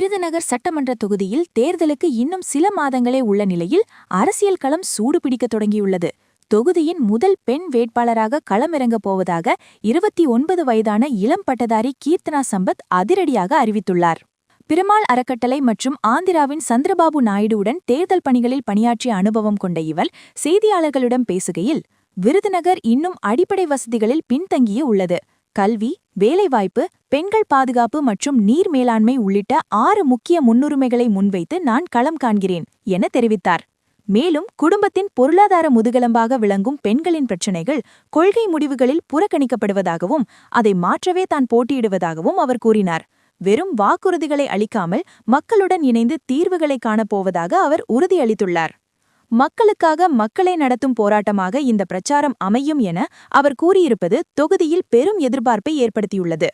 விருதுநகர் சட்டமன்ற தொகுதியில் தேர்தலுக்கு இன்னும் சில மாதங்களே உள்ள நிலையில் அரசியல் களம் சூடு பிடிக்கத் தொடங்கியுள்ளது. தொகுதியின் முதல் பெண் வேட்பாளராக களமிறங்கப் போவதாக இருபத்தி ஒன்பது வயதான இளம் பட்டதாரி கீர்த்தனா சம்பத் அதிரடியாக அறிவித்துள்ளார். பெருமாள் அறக்கட்டளை மற்றும் ஆந்திராவின் சந்திரபாபு நாயுடுவுடன் தேர்தல் பணிகளில் பணியாற்றிய அனுபவம் கொண்ட இவள் செய்தியாளர்களிடம் பேசுகையில் விருதுநகர் இன்னும் அடிப்படை வசதிகளில் பின்தங்கியே உள்ளது. கல்வி வேலைவாய்ப்பு பெண்கள் பாதுகாப்பு மற்றும் நீர் மேலாண்மை உள்ளிட்ட ஆறு முக்கிய முன்னுரிமைகளை முன்வைத்து நான் களம் காண்கிறேன் என தெரிவித்தார். மேலும் குடும்பத்தின் பொருளாதார முதுகெலும்பாக விளங்கும் பெண்களின் பிரச்சினைகள் கொள்கை முடிவுகளில் புறக்கணிக்கப்படுவதாகவும் அதை மாற்றவே தான் போட்டியிடுவதாகவும் அவர் கூறினார். வெறும் வாக்குறுதிகளை அளிக்காமல் மக்களுடன் இணைந்து தீர்வுகளை காணப்போவதாக அவர் உறுதியளித்துள்ளார். மக்களுக்காக மக்களே நடத்தும் போராட்டமாக இந்த பிரச்சாரம் அமையும் என அவர் கூறியிருப்பது தொகுதியில் பெரும் எதிர்பார்ப்பை ஏற்படுத்தியுள்ளது.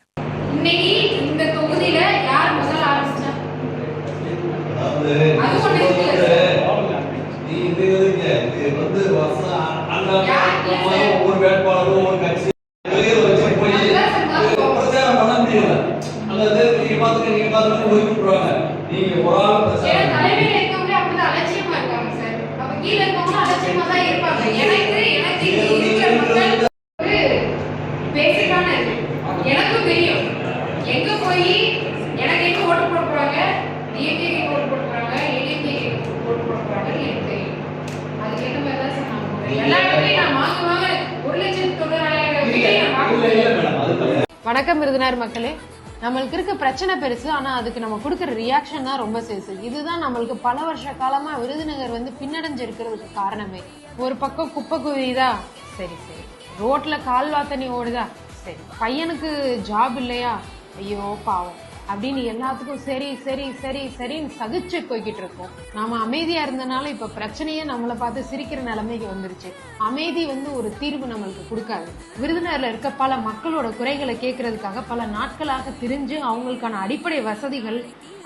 அல்லது நீங்க பாத்துக்க நீங்க பாத்துக்க நீங்க ஒரு ஆள் கீழ இருக்கவங்களும் அலட்சியமா தான் இருப்பாங்க. எனக்கு எனக்கு இங்க இருக்கிற மக்கள் ஒரு பேசிக்கான இது. எனக்கும் தெரியும். எங்க போய் எனக்கு எங்க ஓட்டு போட போறாங்க? டிஎம்கே ஓட்டு போட போறாங்க? ஏடிஎம்கே ஓட்டு போட போறாங்கன்னு எனக்கு தெரியும். அதுக்கேற்ற மாதிரி தான் சார் நான் போறேன் எல்லா இடத்துலயும் நான் வாங்க வாங்க. ஒரு லட்சத்து தொண்ணூறாயிரம் வீட்டையும் நான் வாங்க இல்ல இல்ல மேடம். அது கிடையாது வணக்கம் விருதுநகர் மக்களே. நம்மளுக்கு இருக்க பிரச்சனை பெருசு ஆனால் அதுக்கு நம்ம கொடுக்குற ரியாக்ஷன் தான் ரொம்ப சேசு இதுதான் நம்மளுக்கு பல வருஷ காலமாக விருதுநகர் வந்து பின்னடைஞ்சு இருக்கிறதுக்கு காரணமே. ஒரு பக்கம் குப்பை குவியுதா சரி சரி. ரோட்டில் கால்வா தண்ணி ஓடுதா சரி. பையனுக்கு ஜாப் இல்லையா? ஐயோ பாவம். அப்படின்னு எல்லாத்துக்கும் சரி சரி சரி சரின்னு சகிச்சு போய்கிட்டு இருக்கோம். நாம அமைதியா இருந்தனால இப்ப பிரச்சனையே நம்மளை பார்த்து சிரிக்கிற நிலைமைக்கு வந்துருச்சு. அமைதி வந்து ஒரு தீர்வு நம்மளுக்கு கொடுக்காது. விருதுநகர்ல இருக்க பல மக்களோட குறைகளை கேட்கறதுக்காக பல நாட்களாக திரிஞ்சு அவங்களுக்கான அடிப்படை வசதிகள்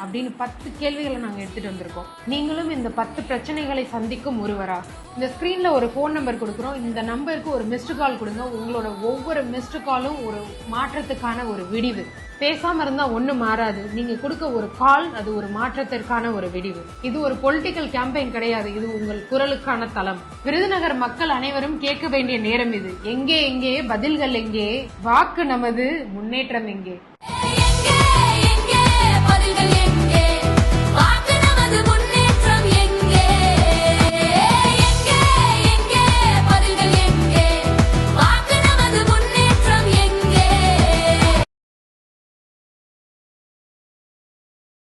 அப்படின்னு பத்து கேள்விகளை நாங்கள் எடுத்துட்டு வந்திருக்கோம். நீங்களும் இந்த பத்து பிரச்சனைகளை சந்திக்கும் ஒருவரா? இந்த ஸ்க்ரீனில் ஒரு ஃபோன் நம்பர் கொடுக்குறோம். இந்த நம்பருக்கு ஒரு மிஸ்டு கால் கொடுங்க. உங்களோட ஒவ்வொரு மிஸ்டு காலும் ஒரு மாற்றத்துக்கான ஒரு விடிவு. பேசாமல் இருந்தால் ஒன்று மாறாது. நீங்க கொடுக்க ஒரு கால் அது ஒரு மாற்றத்திற்கான ஒரு விடிவு. இது ஒரு பொலிட்டிக்கல் கேம்பெயின் கிடையாது. இது உங்கள் குரலுக்கான தளம். விருதுநகர் மக்கள் அனைவரும் கேட்க வேண்டிய நேரம் இது. எங்கே எங்கே பதில்கள் எங்கே? வாக்கு நமது முன்னேற்றம் எங்கே?